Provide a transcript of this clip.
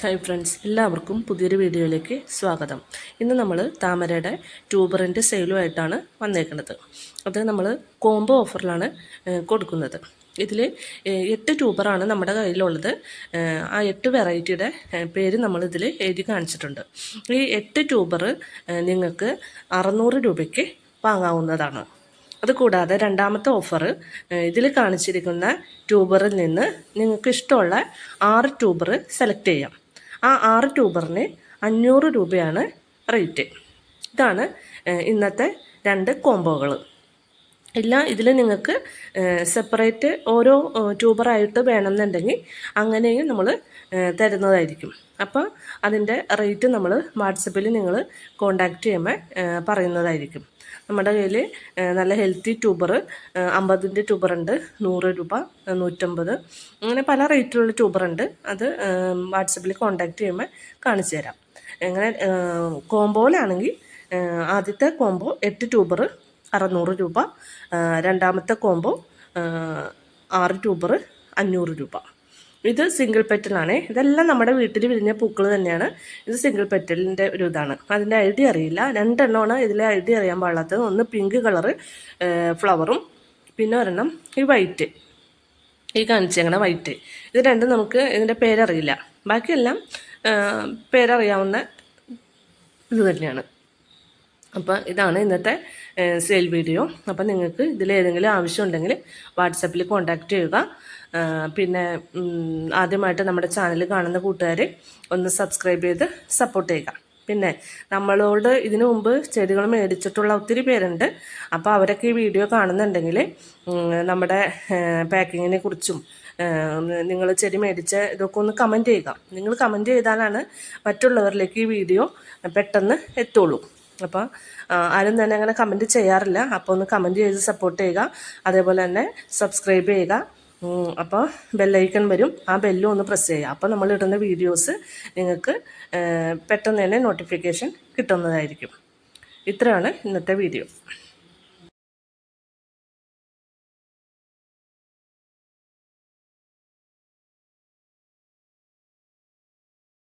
Hi friends എല്ലാവർക്കും പുതിയൊരു വീഡിയോയിലേക്ക് സ്വാഗതം. ഇന്ന് നമ്മൾ താമരയുടെ ട്യൂബറിന്റെ സെയിലുമായിട്ടാണ് വന്നേക്കുന്നത് അത് നമ്മൾ കോംബോ ഓഫറിലാണ് കൊടുക്കുന്നത്. ഇതിൽ എട്ട് ട്യൂബറാണ് നമ്മുടെ കയ്യിലുള്ളത്. ആ എട്ട് വെറൈറ്റിയുടെ പേര് നമ്മളിതിൽ എഴുതി കാണിച്ചിട്ടുണ്ട്. ഈ എട്ട് ട്യൂബർ നിങ്ങൾക്ക് അറുന്നൂറ് രൂപയ്ക്ക് വാങ്ങാവുന്നതാണ്. അതുകൂടാതെ രണ്ടാമത്തെ ഓഫർ ഇതിൽ കാണിച്ചിരിക്കുന്ന ട്യൂബറിൽ നിന്ന് നിങ്ങൾക്ക് ഇഷ്ടമുള്ള ആറ് ട്യൂബർ സെലക്ട് ചെയ്യാം. ആ ആറ് ട്യൂബറിന് അഞ്ഞൂറ് രൂപയാണ് റേറ്റ്. ഇതാണ് ഇന്നത്തെ രണ്ട് കോംബോകൾ ഇല്ല ഇതിൽ നിങ്ങൾക്ക് സെപ്പറേറ്റ് ഓരോ ട്യൂബറായിട്ട് വേണമെന്നുണ്ടെങ്കിൽ അങ്ങനെയും നമ്മൾ തരുന്നതായിരിക്കും. അപ്പോൾ അതിന്റെ റേറ്റ് നമ്മൾ വാട്സപ്പിൽ നിങ്ങൾ കോണ്ടാക്ട് ചെയ്യുമ്പോൾ പറയുന്നതായിരിക്കും. നമ്മുടെ കയ്യിൽ നല്ല ഹെൽത്തി ട്യൂബർ അമ്പതിന്റെ ട്യൂബറുണ്ട് നൂറ് രൂപ നൂറ്റമ്പത്. അങ്ങനെ പല റേറ്റിലുള്ള ട്യൂബറുണ്ട് അത് വാട്സപ്പിൽ കോണ്ടാക്ട് ചെയ്യുമ്പോൾ കാണിച്ചു തരാം. അങ്ങനെ കോംബോയിലാണെങ്കിൽ ആദ്യത്തെ കോംബോ എട്ട് ട്യൂബർ അറുന്നൂറ് രൂപ. രണ്ടാമത്തെ കോംബോ ആറ് ട്യൂബർ അഞ്ഞൂറ് രൂപ. ഇത് സിംഗിൾ പെറ്റലാണേ ഇതെല്ലാം നമ്മുടെ വീട്ടിൽ വിരിഞ്ഞ പൂക്കൾ തന്നെയാണ്. ഇത് സിംഗിൾ പെറ്റലിന്റെ ഒരു ഇതാണ്. അതിന്റെ ഐഡി അറിയില്ല. രണ്ടെണ്ണമാണ് ഇതിലെ ഐഡി അറിയാൻ പാടില്ലാത്തത്. ഒന്ന് പിങ്ക് കളറ് ഫ്ലവറും പിന്നെ ഒരെണ്ണം ഈ വൈറ്റ് ഈ കാണിച്ചേക്കണ വൈറ്റ് ഇത് രണ്ടും നമുക്ക് ഇതിന്റെ പേരറിയില്ല. ബാക്കിയെല്ലാം പേരറിയാവുന്ന ഇത് തന്നെയാണ്. അപ്പോൾ ഇതാണ് ഇന്നത്തെ സെയിൽ വീഡിയോ അപ്പോൾ നിങ്ങൾക്ക് ഇതിലേതെങ്കിലും ആവശ്യമുണ്ടെങ്കിൽ വാട്സപ്പിൽ കോൺടാക്റ്റ് ചെയ്യുക. പിന്നെ ആദ്യമായിട്ട് നമ്മുടെ ചാനൽ കാണുന്ന കൂട്ടുകാർ ഒന്ന് സബ്സ്ക്രൈബ് ചെയ്ത് സപ്പോർട്ട് ചെയ്യുക. പിന്നെ നമ്മളോട് ഇതിനു മുമ്പ് ചെടികൾ മേടിച്ചിട്ടുള്ള ഒത്തിരി പേരുണ്ട്. അപ്പോൾ അവരൊക്കെ ഈ വീഡിയോ കാണുന്നുണ്ടെങ്കിൽ നമ്മുടെ പാക്കിങ്ങിനെ കുറിച്ചും നിങ്ങൾ ചെടി മേടിച്ച ഇതൊക്കെ ഒന്ന് കമന്റ് ചെയ്യുക. നിങ്ങൾ കമന്റ് ചെയ്താലാണ് മറ്റുള്ളവരിലേക്ക് ഈ വീഡിയോ പെട്ടെന്ന് എത്തുള്ളൂ. അപ്പോൾ ആരും തന്നെ അങ്ങനെ കമന്റ് ചെയ്യാറില്ല. അപ്പോൾ ഒന്ന് കമന്റ് ചെയ്ത് സപ്പോർട്ട് ചെയ്യുക. അതേപോലെ തന്നെ സബ്സ്ക്രൈബ് ചെയ്യുക. അപ്പോൾ ബെല്ലൈക്കൺ വരും. ആ ബെല്ലും ഒന്ന് പ്രസ് ചെയ്യുക. അപ്പോൾ നമ്മൾ ഇടുന്ന വീഡിയോസ് നിങ്ങൾക്ക് പെട്ടെന്ന് തന്നെ നോട്ടിഫിക്കേഷൻ കിട്ടുന്നതായിരിക്കും. ഇത്രയാണ് ഇന്നത്തെ വീഡിയോ